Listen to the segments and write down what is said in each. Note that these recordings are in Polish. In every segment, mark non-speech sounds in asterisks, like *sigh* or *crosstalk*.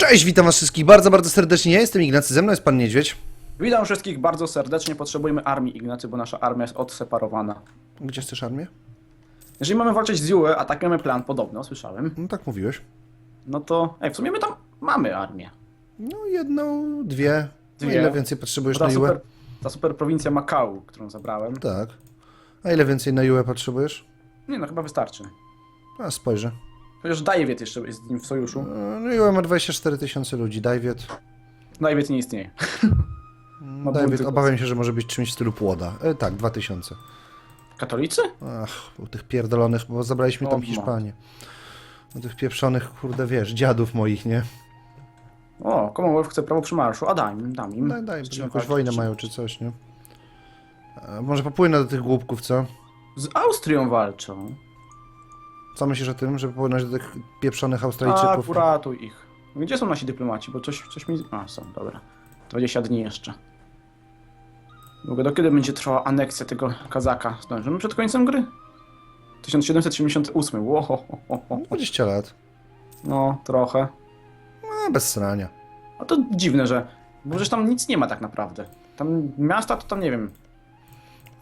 Cześć, witam was wszystkich bardzo, bardzo serdecznie. Ja jestem Ignacy, ze mną jest pan Niedźwiedź. Witam wszystkich bardzo serdecznie. Potrzebujemy armii Ignacy, bo nasza armia jest odseparowana. Gdzie chcesz armię? Jeżeli mamy walczyć z Yue, a taki mamy plan podobno, słyszałem, No tak mówiłeś. no to... Ej, w sumie my tam mamy armię. No jedną, dwie. No Dwie. ile więcej potrzebujesz Ta na Jułę? super, ta super prowincja Makau, którą zabrałem. Tak. A ile więcej na Jułę potrzebujesz? Nie no, chyba wystarczy. A spojrzę. Chociaż Dajewiet jeszcze jest z nim w sojuszu. E, No Jułę ma 24 tysiące ludzi. Dajwiet. Dajewiet nie istnieje. *laughs* Ma Dajwiet, bunty. obawiam się, że może być czymś w stylu płoda. E, tak, 2000. Katolicy? Ach, u tych pierdolonych, bo zabraliśmy O, tam ma. Hiszpanię. U tych pieprzonych, kurde, wiesz, dziadów moich, nie? O, Commonwealth chce prawo przymarszu. A daj im, dam im. Daj, daj, jakąś wojnę mają czy coś, nie? E, może popłynę do tych głupków, co? Z Austrią walczą. Co myślisz o tym, żeby popłynąć do tych pieprzonych Tak, Australijczyków? uratuj ich. Gdzie są nasi dyplomaci? Bo coś, coś mi... A, są, dobra. 20 dni jeszcze. Długo, do kiedy będzie trwała aneksja tego kazaka? Zdążymy przed końcem gry? 1778. Ło, ho, ho, ho, ho. 20 lat. No, trochę. A, bez srania. A to dziwne, że... Bo przecież tam nic nie ma tak naprawdę. Tam miasta to tam nie wiem.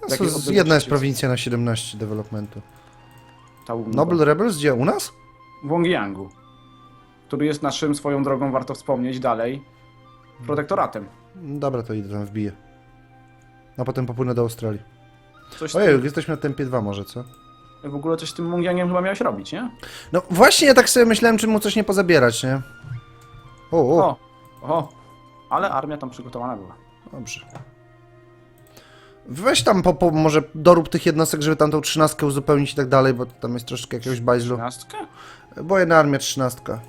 Odległości jedna jest jest? prowincja na 17 developmentu. Ta Noble Rebels gdzie? U nas? w Wongiangu. Który jest naszym swoją drogą, warto wspomnieć dalej, protektoratem. Dobra, to idę tam wbiję. A potem popłynę do Australii. Coś Ojej, jesteśmy na tempie 2 może, co? w ogóle coś z tym Wongiangiem chyba miałeś robić, nie? No właśnie, ja tak sobie myślałem, czy mu coś nie pozabierać, nie? O, o, O, o, ale armia tam przygotowana była. dobrze. Weź tam po, po, może dorób tych jednostek, żeby tam tą trzynastkę uzupełnić i tak dalej, bo tam jest troszeczkę jakiegoś bajzlu. Trzynastkę? Bo jedna armia trzynastka.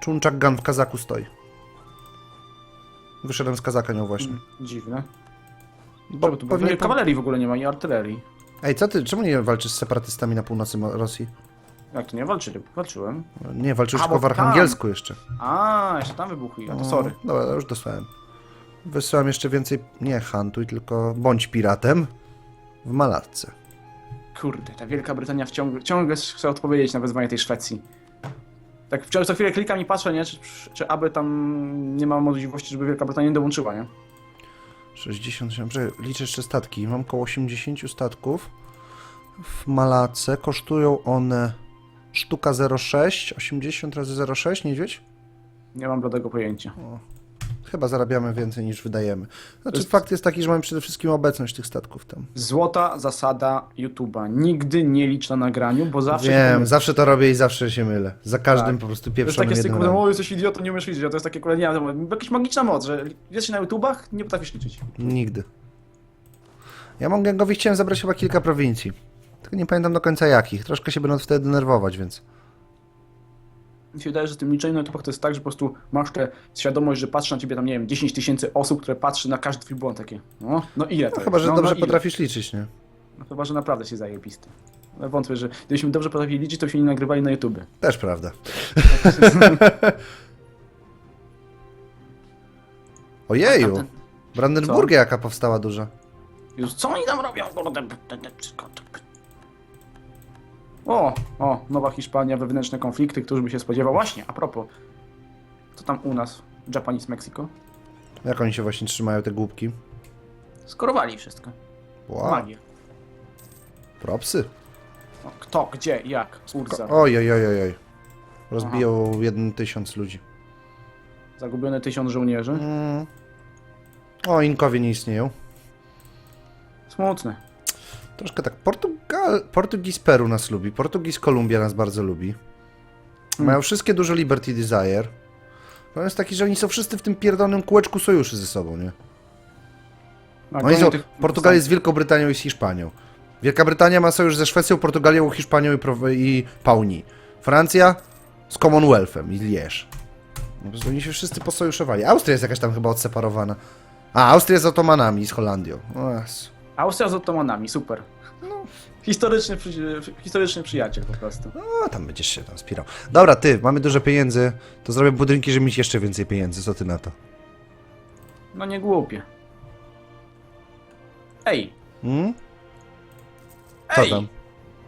Czunczak Gun w Kazaku stoi. Wyszedłem z Kazaka nią właśnie. Mm, Dziwne. Bo Czemu tu pewnie... pewnie... Kawalerii w ogóle nie ma i artylerii. Ej, co ty, czemu nie walczysz z separatystami na północy Mo- Rosji? Jak to nie walczyli? Walczyłem. Nie, walczysz A, tylko bo w Archangelsku jeszcze. A, jeszcze tam wybuchli, a to sorry. No, dobra, już dostałem. Wysyłam jeszcze więcej, nie hantuj, tylko bądź piratem w Malatce. Kurde, ta Wielka Brytania wciągle, ciągle chce odpowiedzieć na wezwanie tej Szwecji. Tak wciąż co chwilę klikam i patrzę, nie, czy, czy aby tam nie ma możliwości, żeby Wielka Brytania nie dołączyła, nie? 67, że liczę jeszcze statki. Mam około 80 statków w Malace. Kosztują one sztuka 0,6, 80 razy 0,6, niedźwiedź? Nie mam bladego pojęcia. Chyba zarabiamy więcej niż wydajemy. Znaczy jest- fakt jest taki, że mamy przede wszystkim obecność tych statków tam. Złota zasada YouTube'a. Nigdy nie licz na nagraniu, bo zawsze... Wiem, zawsze to robię i zawsze się mylę. Za każdym Tak. po prostu To jest takie o jesteś idiotą, nie umiesz liczyć, to jest takie kurde, nie wiem, jakaś magiczna moc, że się na YouTubach, nie potrafisz liczyć. Nigdy. Ja Mongengowi chciałem zabrać chyba kilka prowincji. Tylko nie pamiętam do końca jakich. Troszkę się będą wtedy denerwować, więc. Mi się wydaje, że z tym liczeniem na YouTubach to jest tak, że po prostu masz tę świadomość, że patrzy na ciebie tam, nie wiem, 10 tysięcy osób, które patrzy na każdy twój błąd takie. No, no ile to No, chyba, jest? że no, dobrze no, potrafisz liczyć, nie? No, chyba, że naprawdę się zajebisty. Ale wątpię, że gdybyśmy dobrze potrafili liczyć, to się nie nagrywali na YouTube. Też prawda. *laughs* Ojeju! Brandenburgia jaka powstała duża. Już co oni tam robią? Kurde, O, o, Nowa Hiszpania, wewnętrzne konflikty, któż by się spodziewał. Właśnie, a propos, co tam u nas, Japanese Mexico? Jak oni się właśnie trzymają, te głupki? Skorowali wszystko. Wow, Magia. propsy. O, Kto, gdzie, jak, Urza. Oj, oj, oj, oj, oj. Rozbiją jeden tysiąc ludzi. Zagubione tysiąc żołnierzy. Mm. O, Inkowie nie istnieją. Smutne. Troszkę tak. Portugal, Portugis Peru nas lubi. Portugis Kolumbia nas bardzo lubi. Hmm. Mają wszystkie duże Liberty Desire. Problem jest taki, że oni są wszyscy w tym pierdolonym kółeczku sojuszy ze sobą, nie? A Oni są, tych- Portugalia jest z Wielką Brytanią i z Hiszpanią. Wielka Brytania ma sojusz ze Szwecją, Portugalią, Hiszpanią i, Pro- i Pauni. Francja z Commonwealthem i Liège. No, oni się wszyscy posojuszowali. Austria jest jakaś tam chyba odseparowana. A, Austria z Otomanami i z Holandią. O. Austria z Ottomanami, super. Historyczny, przy... historyczny przyjaciel po prostu. No, tam będziesz się tam spirał. Dobra, ty, mamy dużo pieniędzy, to zrobię budynki, żeby mieć jeszcze więcej pieniędzy. Co ty na to? No nie głupie. Ej, Hmm? Co ej, tam?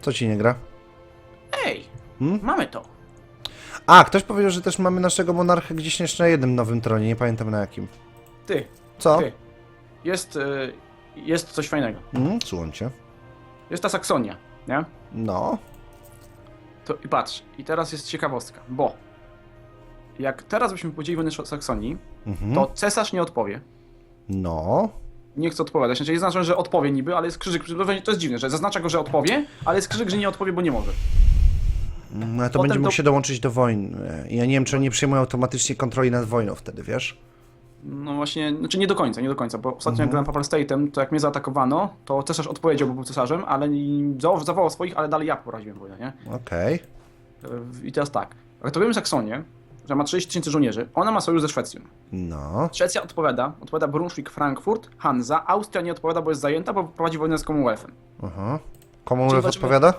Co ci nie gra? ej, Hmm? mamy to. A, ktoś powiedział, że też mamy naszego monarchę gdzieś jeszcze na jednym nowym tronie, nie pamiętam na jakim. Ty, Co? ty. Jest, y, jest coś fajnego. Mm, słucham cię. Jest ta Saksonia, nie? No. To, I patrz, i teraz jest ciekawostka, bo jak teraz byśmy powiedzieli wojnę Saksonii, Mhm. to cesarz nie odpowie. No. Nie chce odpowiadać. Znaczy jest znaczone, że odpowie niby, ale jest krzyżyk. To jest dziwne, że zaznacza go, że odpowie, ale jest krzyżyk, że nie odpowie, bo nie może. No, to Potem będzie mógł to- się dołączyć do wojny. Ja nie wiem, czy oni nie przyjmują automatycznie kontroli nad wojną wtedy, wiesz? No właśnie, znaczy nie do końca, nie do końca, bo ostatnio Mhm. jak grałem Papal State'em, to jak mnie zaatakowano, to cesarz odpowiedział, bo był cesarzem, ale zawołał swoich, ale dalej ja poraziłem wojnę, nie? Okej. E, I teraz tak, atakujemy Saksonię, że ma 30 tysięcy żołnierzy, ona ma sojusz ze Szwecją. No. Szwecja odpowiada, odpowiada Brunswick, Frankfurt, Hansa, Austria nie odpowiada, bo jest zajęta, bo prowadzi wojnę z Commonwealthem. Aha. Commonwealth odpowiada?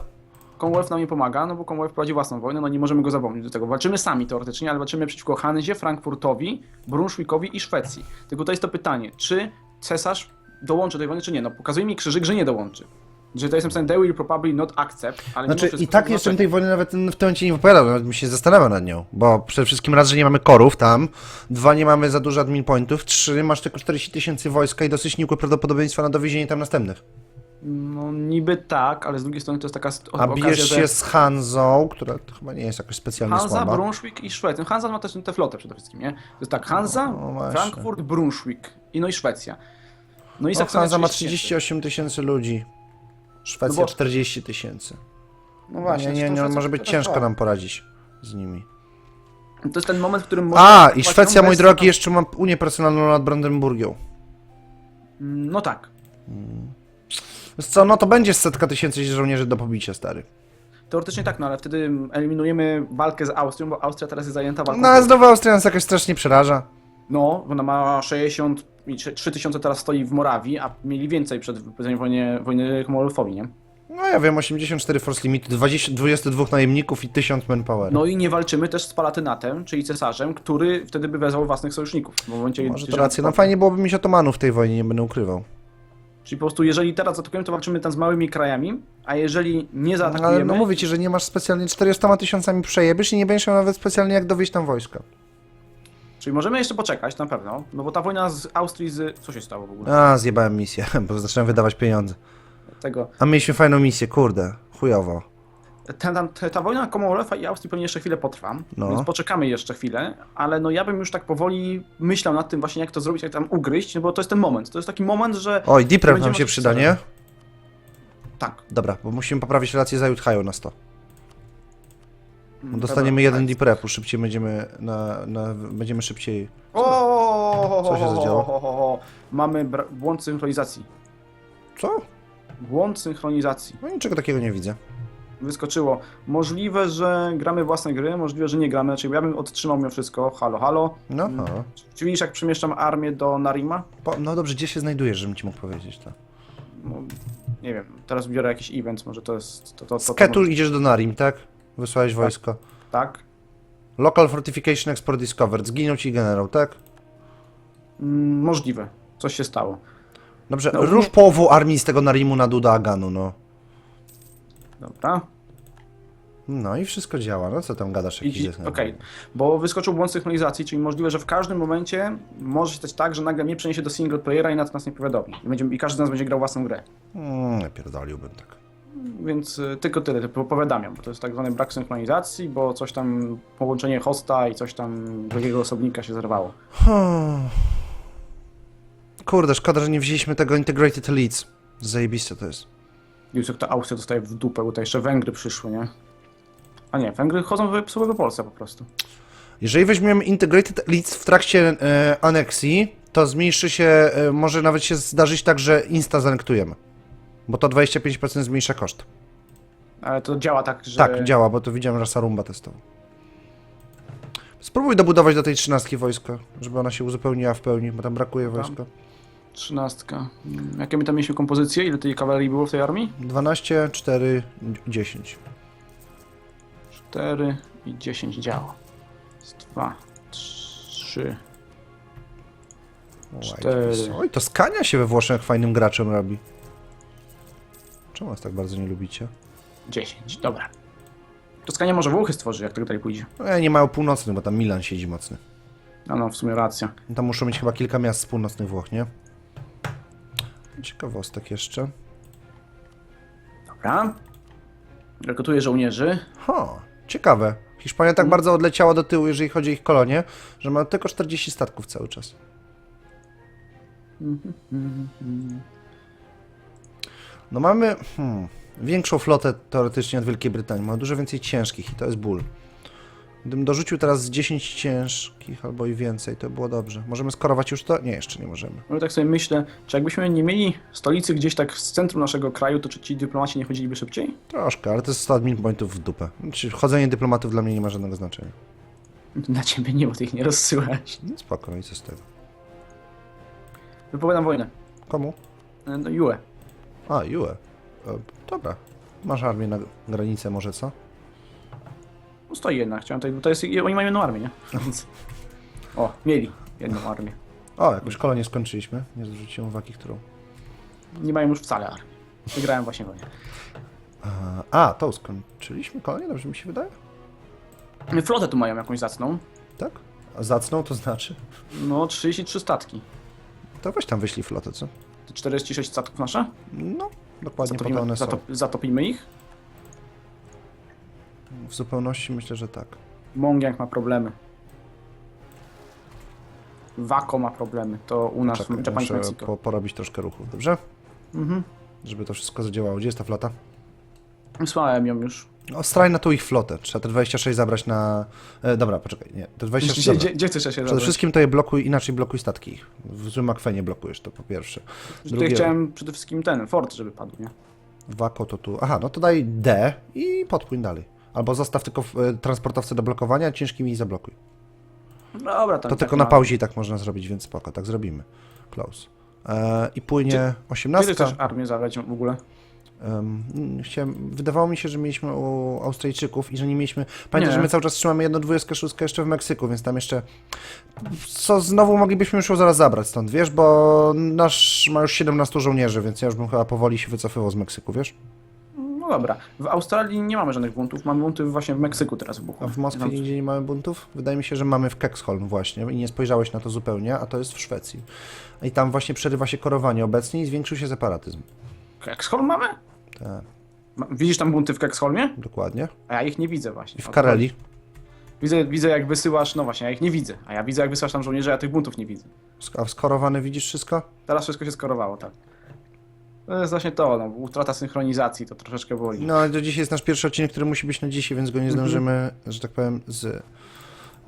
Commonwealth nam nie pomaga, no bo Commonwealth prowadzi własną wojnę, no nie możemy go zapomnieć do tego. Walczymy sami teoretycznie, ale walczymy przeciwko Hanzie, Frankfurtowi, Brunswickowi i Szwecji. Tylko to jest to pytanie, czy cesarz dołączy do tej wojny, czy nie? No pokazuje mi krzyżyk, że nie dołączy. Że to jestem w stanie, they will probably not accept, ale Znaczy, wszystko i tak jeszcze znaczy- tej wojny nawet w tym momencie nie wypowiadał, nawet mi się zastanawiał nad nią. Bo przede wszystkim raz, że nie mamy korów tam, dwa, nie mamy za dużo admin pointów, trzy, masz tylko 40 tysięcy wojska i dosyć nikłe prawdopodobieństwa na dowiezienie tam następnych. No niby tak, ale z drugiej strony to jest taka A okazja, bijesz że się z Hanzą, która to chyba nie jest jakoś specjalnie Hansa, słaba. Brunswick i Szwecja. Hansa ma też tę flotę przede wszystkim, nie? To jest tak, Hansa, No właśnie. Frankfurt, Brunswick i no i Szwecja. No i No, Saksonia Hanza ma 30 tysięcy. 38 tysięcy ludzi. Szwecja No bo- 40 tysięcy. No Nie, nie, to nie, Szwecja może być ciężko nam poradzić z nimi. To jest ten moment, w którym... A, można- i Szwecja, mój bez- drogi, jeszcze ma Unię personalną nad Brandenburgią. No tak. Wiesz co, no to będzie setka tysięcy żołnierzy do pobicia, stary. Teoretycznie tak, no ale wtedy eliminujemy walkę z Austrią, bo Austria teraz jest zajęta walką. No, a znowu Austria nas jakoś strasznie przeraża. No, ona ma 60 i 3 tysiące teraz stoi w Morawii, a mieli więcej przed wypowiedzeniem wojny, wojny nie? No ja wiem, 84 force limit, 20, 22 najemników i 1000 manpower. No i nie walczymy też z Palatynatem, czyli cesarzem, który wtedy by wezwał własnych sojuszników. W momencie, Może to rację. No fajnie byłoby mieć otomanów w tej wojnie, nie będę ukrywał. Czyli po prostu jeżeli teraz zaatakujemy, to walczymy tam z małymi krajami, a jeżeli nie No, zaatakujemy... ale no mówię ci, że nie masz specjalnie 400 tysiącami przejebiesz i nie będziesz miał nawet specjalnie jak dowieść tam wojska. Czyli możemy jeszcze poczekać, na pewno, no bo ta wojna z Austrii z... Co się stało w ogóle? A, zjebałem misję, *laughs* bo zacząłem wydawać pieniądze. Tego... A mieliśmy fajną misję, kurde, chujowo. Ta, ta, ta, wojna Commonwealtha i Austrii pewnie jeszcze chwilę potrwa, No. więc poczekamy jeszcze chwilę, ale no ja bym już tak powoli myślał nad tym właśnie, jak to zrobić, jak tam ugryźć, no bo to jest ten moment. To jest taki moment, że... Oj, Deep Rep nam się przyda, nie? Tak. Dobra, bo musimy poprawić relacje z Ayutthaya na 100. mm, Dostaniemy jeden. Deep Repu, szybciej będziemy na, na, będziemy szybciej... O, Co się zadziało? Mamy błąd synchronizacji. Co? Błąd synchronizacji. No niczego takiego nie widzę. Wyskoczyło. Możliwe, że gramy własne gry, możliwe, że nie gramy. Znaczy ja bym odtrzymał mimo wszystko. Halo, halo. No, no. Czy widzisz, jak przemieszczam armię do Narima? Po, no dobrze, gdzie się znajdujesz, żebym ci mógł powiedzieć to? No, nie wiem, teraz biorę jakiś event, może to jest... To, to, to, Ketu idziesz do Narim, tak? Wysłałeś wojsko. Tak. Local Fortification Export Discovered. Zginął ci generał, tak? Mm, możliwe. Coś się stało. Dobrze, No, rusz nie- połową armii z tego Narimu na Duda Aganu, no. Dobra. No i wszystko działa, no co tam gadasz jakiś jest Okej, bo wyskoczył błąd synchronizacji, czyli możliwe, że w każdym momencie może się stać tak, że nagle mnie przeniesie do single playera i na to nas nie powiadomi. I, będziemy, I każdy z nas będzie grał własną grę. Mm, pierdoliłbym tak. Więc y, tylko tyle, tylko powiadamiam, bo to jest tak zwany brak synchronizacji, bo coś tam, połączenie hosta i coś tam drugiego osobnika się zerwało. Hmm. Kurde, szkoda, że nie wzięliśmy tego Integrated Elites. Zajebiste to jest. Już jak to Austria dostaje w dupę, bo to jeszcze Węgry przyszły, nie? A nie, Węgry chodzą w całego Polsce po prostu. Jeżeli weźmiemy Integrated Elites w trakcie e, aneksji, to zmniejszy się, e, może nawet się zdarzyć tak, że insta zanektujemy. Bo to 25% zmniejsza koszt. Ale to działa tak, że... Tak, działa, bo to widziałem, że Sarumba testował. Spróbuj dobudować do tej trzynastki wojsko, żeby ona się uzupełniła w pełni, bo tam brakuje wojska. Trzynastka. Jakie my tam mieliśmy kompozycje? Ile tej kawalerii było w tej armii? 12, 4, 10. 4 i 10 działa. Jest 2, 3, Cztery. Oj, to skania się we Włoszech fajnym graczem robi. Czemu nas tak bardzo nie lubicie? 10. Dobra. Toskania może Włochy stworzy, jak to tutaj pójdzie. No, nie mają północnych, bo tam Milan siedzi mocny. No, no, w sumie racja. Tam muszą mieć chyba kilka miast z północnych Włoch, nie? Ciekawostek jeszcze. Dobra. Rekrutuję żołnierzy. Ha, ciekawe. Hiszpania tak bardzo odleciała do tyłu, jeżeli chodzi o ich kolonie, że ma tylko 40 statków cały czas. No mamy hmm, większą flotę teoretycznie od Wielkiej Brytanii. Mamy dużo więcej ciężkich i to jest ból. Gdybym dorzucił teraz z 10 ciężkich albo i więcej, to było dobrze. Możemy skorować już to? Nie, jeszcze nie możemy. No tak sobie myślę, czy jakbyśmy nie mieli stolicy gdzieś tak z centrum naszego kraju, to czy ci dyplomaci nie chodziliby szybciej? Troszkę, ale to jest 100 admin pointów w dupę. Znaczy, chodzenie dyplomatów dla mnie nie ma żadnego znaczenia. Dla ciebie nie, bo ty ich nie rozsyłałeś. No spoko, i co z tego? Wypowiadam wojnę. Komu? E, No Jue. A, Jue. E, dobra. Masz armię na granicę może, co? No stoi jednak, chciałem tutaj, bo to jest, oni mają jedną armię, nie? Więc... O, mieli jedną armię. O, jakąś kolonię skończyliśmy. Nie zwróciłem uwagi, którą. Nie mają już wcale armii. Wygrałem właśnie wojnę. A, a tą skończyliśmy kolonię? Dobrze mi się wydaje? Flotę tu mają jakąś zacną. Tak? A zacną to znaczy? No, 33 statki. To weź tam wyślij flotę, co? Te 46 statków nasze? No, dokładnie to Zatopimy, one są. zatop, zatopimy ich? W zupełności myślę, że tak. Mongiang ma problemy. Wako ma problemy. To u nas Czekaj, Japan muszę Mexico. po, porobić troszkę ruchów, dobrze? Mhm. Żeby to wszystko zadziałało. Gdzie jest ta flota? Wysłałem ją już. O, straj na tą ich flotę. Trzeba te 26 zabrać na... E, dobra, poczekaj, nie. Te 26... Gdzie, gdzie, gdzie chcesz się Przede zabrać? wszystkim to je blokuj, inaczej blokuj statki ich. W złym akwenie blokujesz to po pierwsze. Tutaj drugie- chciałem przede wszystkim ten, fort, żeby padł, nie? Wako to tu. Aha, no to daj D i podpłyń dalej. Albo zostaw tylko e, transportowce do blokowania, ciężkimi zablokuj. Dobra, tak. To tylko na pauzie i tak można zrobić, więc spoko, tak zrobimy. Close. E, I płynie Kiedy 18. chcesz armię zabrać w ogóle? Mm, chciałem, wydawało mi się, że mieliśmy u Australijczyków i że nie mieliśmy. Pamiętaj, Nie. że my cały czas trzymamy jedno 26 jeszcze w Meksyku, więc tam jeszcze. Co znowu moglibyśmy już ją zaraz zabrać stąd, wiesz? Bo nasz ma już 17 żołnierzy, więc ja już bym chyba powoli się wycofywał z Meksyku, wiesz? Dobra. W Australii nie mamy żadnych buntów. Mamy bunty właśnie w Meksyku teraz A wybuchły. w Moskwie Tam- nigdzie nie mamy buntów? Wydaje mi się, że mamy w Keksholm właśnie i nie spojrzałeś na to zupełnie, a to jest w Szwecji. I tam właśnie przerywa się korowanie obecnie i zwiększył się separatyzm. Keksholm mamy? Tak, Widzisz tam bunty w Keksholmie? dokładnie. A ja ich nie widzę właśnie. I w Kareli. Widzę, widzę jak wysyłasz, no właśnie, ja ich nie widzę. A ja widzę jak wysyłasz tam żołnierzy, a ja tych buntów nie widzę. A skorowane widzisz wszystko? Teraz wszystko się skorowało, tak. To jest właśnie to, no, utrata synchronizacji, to troszeczkę boli. No, ale to dzisiaj jest nasz pierwszy odcinek, który musi być na dzisiaj, więc go nie Mhm. zdążymy, że tak powiem, z...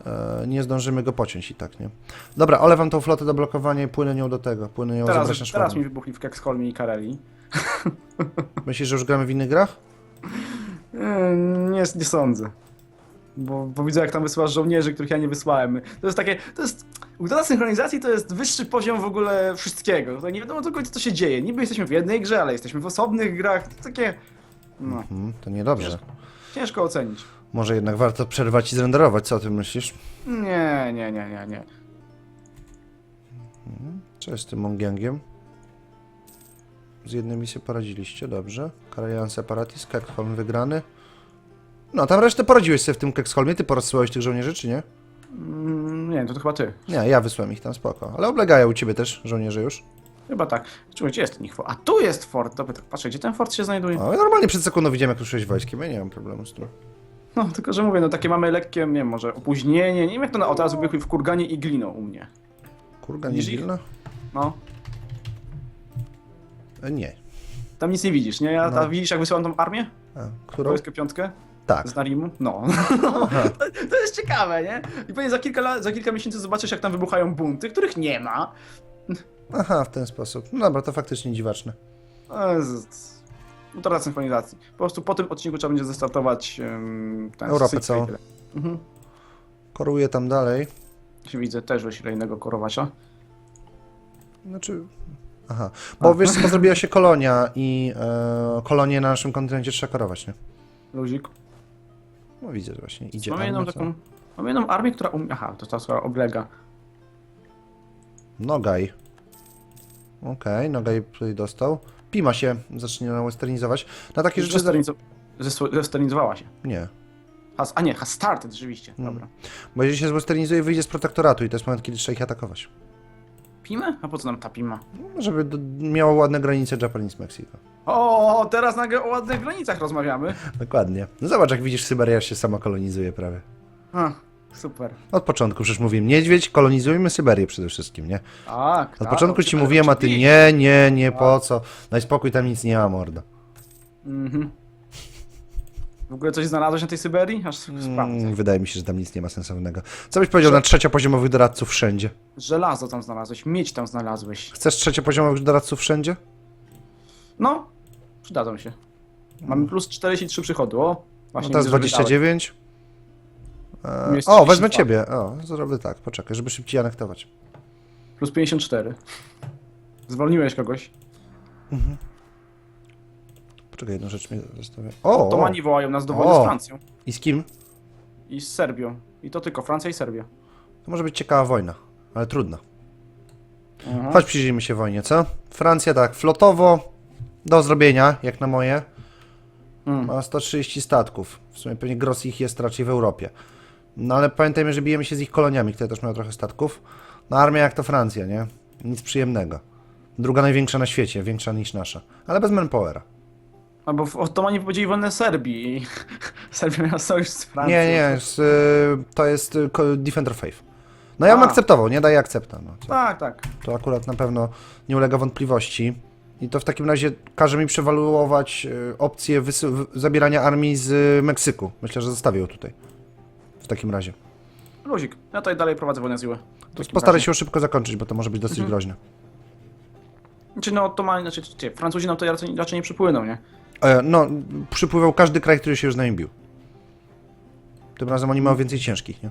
E, nie zdążymy go pociąć i tak, nie? Dobra, olewam tą flotę do blokowania i płynę nią do tego. Płynę ją teraz zabrać teraz mi wybuchli w Keksholmie i Kareli. Myślisz, że już gramy w innych grach? Yy, Nie, nie sądzę. Bo, bo widzę, jak tam wysyłasz żołnierzy, których ja nie wysłałem. To jest takie. To jest. Utrata synchronizacji to jest wyższy poziom w ogóle wszystkiego. To nie wiadomo do końca, co się dzieje. Niby jesteśmy w jednej grze, ale jesteśmy w osobnych grach. To takie. No, Mhm, to niedobrze. ciężko ocenić. Może jednak warto przerwać i zrenderować, co o tym myślisz? Nie, nie, nie, nie, nie. Cześć z tym Mongiangiem. Z jednymi się poradziliście, dobrze. Karajan Separatis, Keksholm wygrany. No, tam resztę poradziłeś sobie w tym Keksholmie. Ty porozsyłałeś tych żołnierzy, czy nie? Mm, Nie, to, to chyba ty. Nie, ja wysłałem ich tam, spoko. Ale oblegają u ciebie też żołnierze już. Chyba tak. Czekaj, gdzie jest ten ich fort? A tu jest fort. Dobra, tak patrzę, gdzie ten fort się znajduje? O, ja normalnie przed sekundą widziałem, jak ruszyłeś wojskiem, ja nie mam problemu z tym. No, tylko że mówię, no takie mamy lekkie, nie wiem, może opóźnienie. Nie wiem, jak to na, o teraz wybuchły w Kurganie i Glino u mnie. Kurga, nie Widzisz ich? Wilna? No. E, Nie. Tam nic nie widzisz, nie? A, No. a widzisz, jak wysyłam tą armię? A, którą? Wojskę piątkę? Tak. Z Narimu? No. *laughs* *laughs* To, to jest ciekawe, nie? I pewnie za kilka, lat, za kilka miesięcy zobaczysz, jak tam wybuchają bunty, których nie ma. Aha, w ten sposób. No dobra, to faktycznie dziwaczne. To jest... Utrata synchronizacji. Po prostu po tym odcinku trzeba będzie zestartować um, ten Europę tyle. Mhm. Koruję tam dalej. Widzę, też wyślę innego korowacza. Znaczy... Aha. Bo wiesz, co zrobiła się kolonia i e, kolonie na naszym kontynencie trzeba korować, nie? Luzik. No widzę właśnie, idzie Mamy jedną armia, co? taką... Mamy jedną armię, która um... Aha, to ta, która oblega. Nogaj. Okej, Nogaj tutaj dostał. Pima się zacznie westernizować. Na takie rzeczy... Zesternizo... zes- Zesternizowała się. Nie. Has, a nie, has started, rzeczywiście. Mm. Dobra. Bo jeżeli się zwesternizuje, wyjdzie z protektoratu i to jest moment, kiedy trzeba ich atakować. Pimy? A po co nam ta pima? No, Żeby do, miało ładne granice Japanese-Mexico. O, teraz nagle o ładnych granicach rozmawiamy. Dokładnie. No zobacz, jak widzisz, Syberia się sama kolonizuje prawie. A, super. Od początku przecież mówiłem, niedźwiedź, kolonizujmy Syberię przede wszystkim, nie? Tak, Od tak, początku ci mówiłem, a ty oczywiście. nie, nie, nie, po co? Daj spokój, tam nic nie ma, mordo. Mhm. W ogóle coś znalazłeś na tej Syberii? Aż sprawdzę. Mm, wydaje mi się, że tam nic nie ma sensownego. Co byś powiedział na trzeciopoziomowych doradców wszędzie? Żelazo tam znalazłeś, miedź tam znalazłeś. Chcesz trzeciopoziomowych doradców wszędzie? No, przydadzą się. Mamy plus 43 przychodu, o. No Właśnie teraz widzę, że wydałeś. 29. E, Jest o, wezmę 32. ciebie. O, zrobię tak, poczekaj, żeby szybciej anektować. Plus 54. Zwolniłeś kogoś. Poczekaj, jedną rzecz mi zostawię. O, o, Otomani wołają nas do wojny O. z Francją. i z kim? I z Serbią. I to tylko Francja i Serbia. To może być ciekawa wojna, ale trudna. Mhm. Chodź, przyjrzyjmy się wojnie, co? Francja tak, flotowo, do zrobienia, jak na moje. Mm. Ma 130 statków. W sumie pewnie gros ich jest raczej w Europie. No ale pamiętajmy, że bijemy się z ich koloniami, które też mają trochę statków. No armia jak to Francja, nie? Nic przyjemnego. Druga największa na świecie, większa niż nasza. Ale bez manpowera. Albo w Otomani powiedzieli wojnę Serbii i *laughs* Serbia miała sojusz z Francją. Nie, nie, z, y, to jest y, Defender Faith. No ja bym A. akceptował, nie daję akcepta. No? Tak, tak. To akurat na pewno nie ulega wątpliwości. I to w takim razie każe mi przewaluować y, opcję zabierania armii z Meksyku. Myślę, że zostawię ją tutaj. W takim razie. Luzik. Ja tutaj dalej prowadzę wojnę z Iły. To postaraj się ją szybko zakończyć, bo to może być dosyć groźne. Znaczy no Otomani, znaczy cie, Francuzi nam to raczej, raczej nie przypłyną, nie? E, no, przypływał każdy kraj, który się już na nim bił. Tym razem oni mają więcej ciężkich, nie?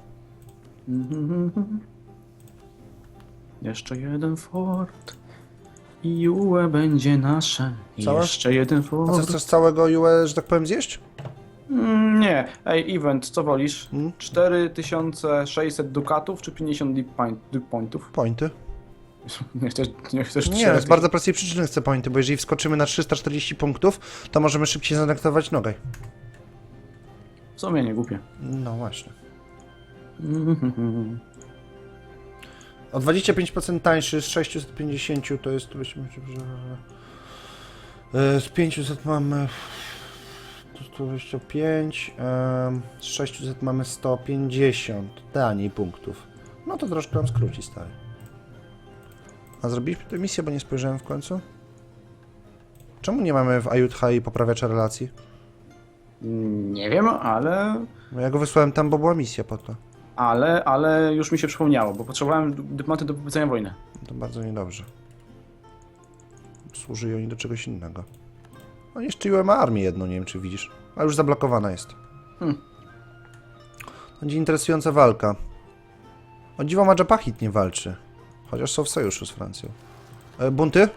Jeszcze jeden fort i UE będzie nasze. I Całe? Jeszcze jeden A co, fort. chcesz całego UE, że tak powiem, zjeść? Mm, nie. Ej, event, co wolisz? Mm. 4600 dukatów czy 50 deep, point, pointów? Pointy. *laughs* Nie chcesz, nie chcesz Nie, z bardzo prostej przyczyny chcę pointy, bo jeżeli wskoczymy na 340 punktów, to możemy szybciej zanektować nogę. W sumie nie głupie. No właśnie. *laughs* O 25% tańszy z 650 to jest. E, Z 500 mamy 125, em, z 600 mamy 150 taniej punktów. No to troszkę nam skróci, stary. A zrobiliśmy tę misję, bo nie spojrzałem w końcu? Czemu nie mamy w Ayutthaya i poprawiacza relacji? Nie wiem, ale... Ja go wysłałem tam, bo była misja po to. Ale, ale już mi się przypomniało, bo potrzebowałem dyplomaty do powiedzenia wojny. To bardzo niedobrze. Służy oni do czegoś innego. No jeszcze Iue ma armię jedną, nie wiem czy widzisz. Ale już zablokowana jest. Hmm. Będzie interesująca walka. O dziwo Majapahit nie walczy. Chociaż są w sojuszu z Francją. E, bunty?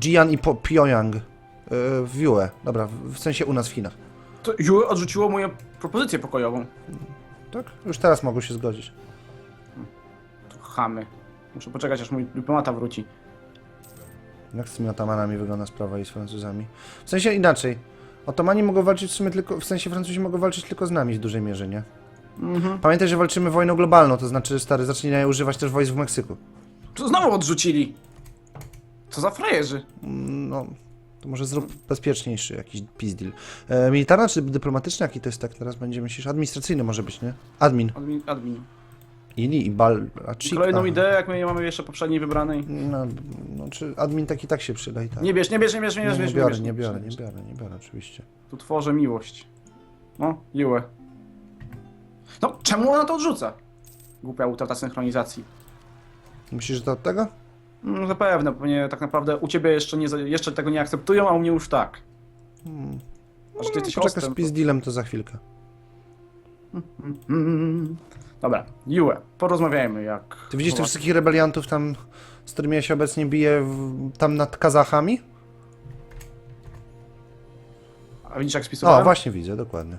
Jian i po Pyongyang. E, w Yue. Dobra, w, w sensie u nas w Chinach. To UE odrzuciło moją propozycję pokojową. Tak? Już teraz mogą się zgodzić. Chamy. Muszę poczekać, aż mój dyplomata wróci. Jak z tymi otomanami wygląda sprawa i z Francuzami? W sensie inaczej. Otomani mogą walczyć w sumie tylko, w sensie Francuzi mogą walczyć tylko z nami w dużej mierze, nie? Mhm. Pamiętaj, że walczymy wojną globalną, to znaczy, stary, zaczynają używać też wojsk w Meksyku. To znowu odrzucili. Co za frajerzy. Mm, No, to może zrób bezpieczniejszy jakiś deal. E, militarny czy dyplomatyczny? Jaki to jest tak teraz będzie myślisz? Administracyjny może być, nie? Admin. Admin. admin. Ili i bal... A I kolejną aha. ideę, jak my nie mamy jeszcze poprzedniej wybranej. No, no, czy admin tak i tak się przyda i tak. Nie bierz, nie bierz, nie bierz, nie nie, bierz, nie, bierz, biorę, bierz, nie biorę, bierz. nie biorę, nie biorę, oczywiście. Tu tworzę miłość. No, Jue. No, czemu ona to odrzuca? Głupia utrata synchronizacji. Myślisz, że to od tego? No, zapewne, pewnie tak naprawdę u ciebie jeszcze, nie, jeszcze tego nie akceptują, a u mnie już tak. Hmm. Ty jesteś Poczekaj z hostem. peace dealem to za chwilkę. Mm. *laughs* Dobra, Jue, porozmawiajmy jak... Ty widzisz tych wszystkich rebeliantów tam, z którymi ja się obecnie biję, w, tam nad Kazachami? A widzisz jak spisywałem? O, właśnie widzę, dokładnie.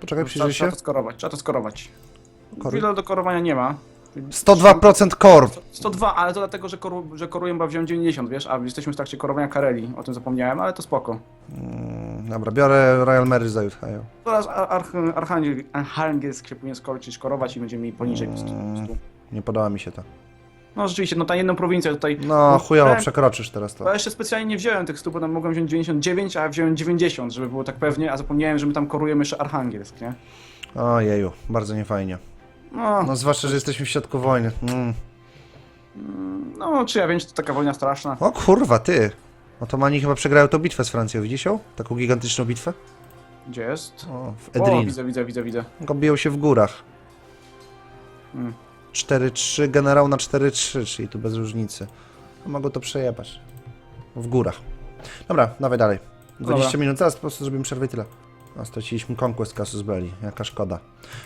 Poczekaj, Trzeba, przyjrzyj trzeba się. to skorować, trzeba to skorować. Kory- Wiele do korowania nie ma. 102% core! 102, ale to dlatego, że, koru, że koruję, bo wziąłem 90, wiesz, a jesteśmy w trakcie korowania Kareli, o tym zapomniałem, ale to spoko. Mm, Dobra, biorę Royal Mary za Juthają. Teraz Arch Archangel Archangelsk się powinien skończyć, korować i będziemy mieli poniżej. Mm. Nie podoba mi się to. No rzeczywiście, no ta jedną prowincję tutaj... No, chujowo, brałem- przekroczysz teraz to. Ja jeszcze specjalnie nie wziąłem tych 100, bo tam mogłem wziąć 99, a wziąłem 90, żeby było tak pewnie, a zapomniałem, że my tam korujemy jeszcze Archangelsk, nie? Ojeju, bardzo niefajnie. No, No zwłaszcza, że jesteśmy w środku wojny. Mm. no czy ja wiem, że to taka wojna straszna. O kurwa, ty! Otomani chyba przegrają tą bitwę z Francją, widzisz ją? Taką gigantyczną bitwę? Gdzie jest? O, w O, Edrin. widzę, widzę, widzę, widzę. Go biją się w górach. Mm. 4-3, generał na 4-3, czyli tu bez różnicy. No, Mogą to przejebać. W górach. Dobra, dawaj dalej. 20 Dobra. minut, zaraz po prostu zrobimy przerwę i tyle. A straciliśmy Conquest Casus Belli, jaka szkoda.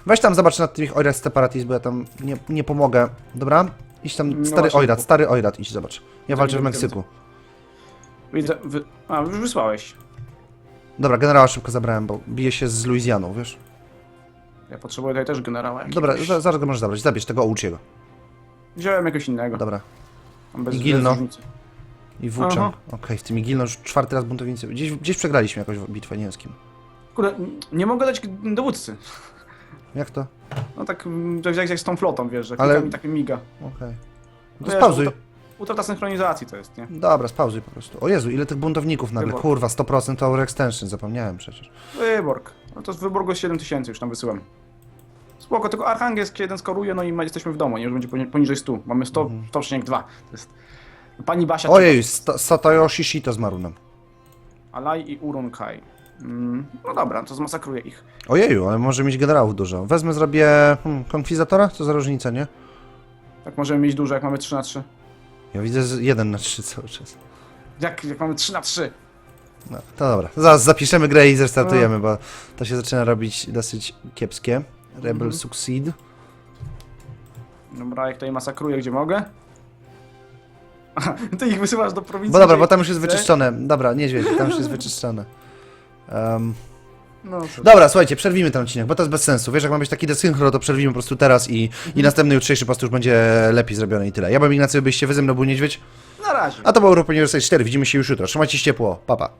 Weź tam zobacz nad tymi Oirat Separatis, bo ja tam nie, nie pomogę. Dobra? Idź tam, No stary właśnie, Oirat, bo- stary Oirat, idź zobacz. Ja walczę w widzę, Meksyku. Widzę, wy... A, już wysłałeś. Dobra, generała szybko zabrałem, bo bije się z Luizjaną, wiesz? Ja potrzebuję tutaj też generała jakiegoś. Dobra, za, zaraz go możesz zabrać, zabierz tego Ouchiego. Wziąłem jakoś innego. Dobra. Tam bez, I Gilno. bez różnicy. I Włóczęg. Aha. Okej, w tym Igilno już czwarty raz buntownicy. Gdzieś, gdzieś przegraliśmy jakąś bitwę, nie wiem z kim. Kurde, nie mogę dać dowódcy. Jak to? No tak, mm, jak, jak z tą flotą, wiesz, że Ale- mi tak miga. Okej. No Wiesz, to spauzuj. utra- Utrata synchronizacji to jest, nie? Dobra, spauzuj po prostu. O Jezu, ile tych buntowników nagle. Kurwa, 100% Tower Extension, zapomniałem przecież. Wyborg. No to z Wyborgu jest 7000 już tam wysyłam. Spoko, tylko Archangelsk jeden skoruje, no i ma, jesteśmy w domu, nie? Już będzie poni- poniżej 100. Mamy 100, Mhm. 100,2. To jest... Pani Basia... Ojej, Sto- Satoyoshi Shito zmarł nam. Alai i Urunkai. Mm, no dobra, to zmasakruję ich. Ojeju, ale może mieć generałów dużo. Wezmę, zrobię hmm, konkwizatora? Co za różnica, nie? Tak możemy mieć dużo, jak mamy 3 na 3. Ja widzę z 1 na 3 cały czas. Jak, jak mamy 3 na 3? No, to dobra. Zaraz zapiszemy grę i zrestartujemy, bo to się zaczyna robić dosyć kiepskie. Rebel Mhm. Succeed. Dobra, jak tutaj masakruję, gdzie mogę. *laughs* Ty ich wysyłasz do prowincji. Bo dobra, bo tam już jest wyczyszczone. Dobra, niedźwiedź, tam już jest *laughs* wyczyszczone. Um, No, dobra, słuchajcie, przerwijmy ten odcinek, bo to jest bez sensu. Wiesz, jak ma być taki desynchro, to przerwijmy po prostu teraz i, i następny jutrzejszy po prostu już będzie lepiej zrobiony i tyle. Ja bym Ignacy, byście wy ze mną był niedźwiedź, Na razie. a to był Europa Universal 4. Widzimy się już jutro. Trzymajcie się ciepło. Pa, pa.